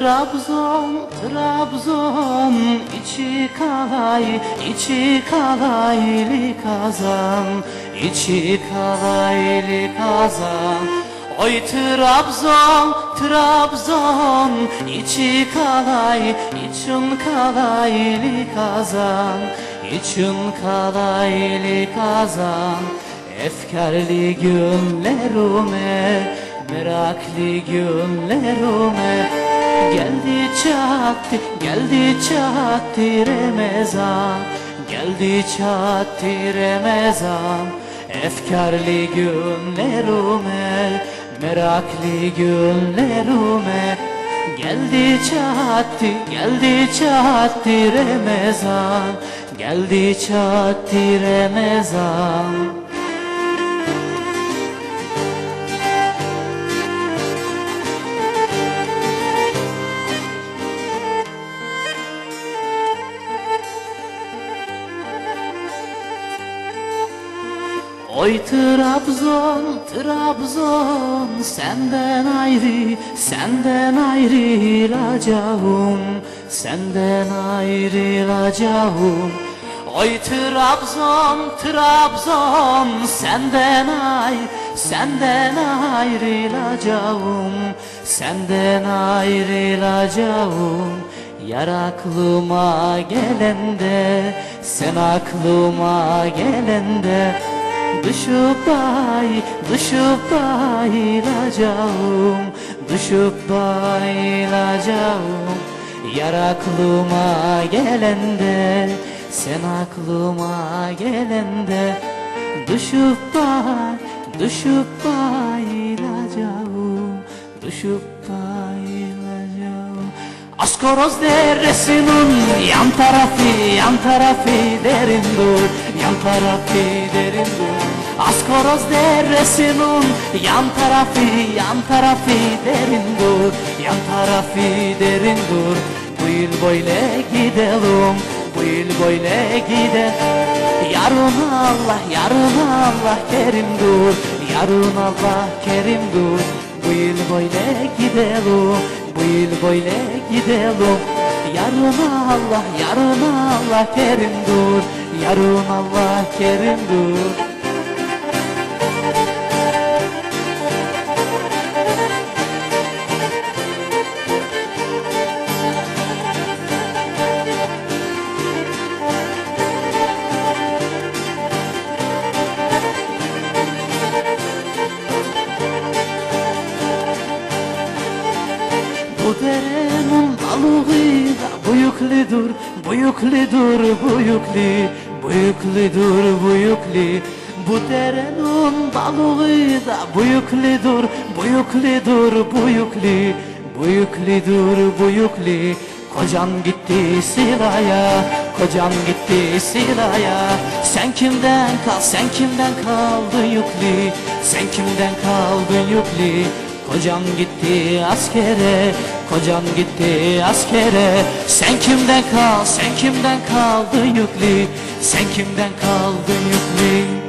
Trabzon, Trabzon, içi kalay, içi kalaylı kazan, içi kalaylı kazan. Oy Trabzon, Trabzon, içi kalay, için kalaylı kazan, için kalaylı kazan. Efkarlı günlerime, meraklı günlerime çattı, geldi çattı Ramazan Geldi çattı Ramazan. Efkarlı günlerime, meraklı günlerime Geldi çattı, geldi çattı Ramazan Geldi çattı Ramazan Oy Trabzon, Trabzon Senden ayrı, senden ayrılacağım Senden ayrılacağım Oy Trabzon, Trabzon Senden ay, senden ayrılacağım Senden ayrılacağım Yar aklıma gelende Sen aklıma gelende Düşüp bay, düşüp bayılacağım. Düşüp bayılacağım. Yar aklıma gelende Sen aklıma gelende Düşüp bay, düşüp bayılacağım. Düşüp bayılacağım. Askoroz deresinin yan tarafı, yan tarafı derin dur Yan tarafı derin dur Askoroz deresinin yan tarafı, yan tarafı derin dur. Yan tarafı derin dur. Bu yıl böyle gidelim, bu yıl böyle gidelim. Yarın Allah, yarın Allah kerim dur. Yarın Allah kerim dur. Bu yıl böyle gidelim Bu yıl böyle gidelim. Yarın Allah, yarın Allah kerim dur Yarın Allah kerim dur Bu derenin balığı da büyüklüdür, büyüklüdür, büyüklü, büyüklüdür, büyüklü. Bu derenin balığı da büyüklüdür, büyüklüdür, büyüklü, büyüklüdür, büyüklü. Kocan gitti silaya, kocan gitti silaya Sen kimden kal, sen kimden kaldın yüklü Sen kimden kaldın yüklü Kocam gitti askere, kocam gitti askere. Sen kimden kal, sen kimden kaldın yüklü? Sen kimden kaldın yüklü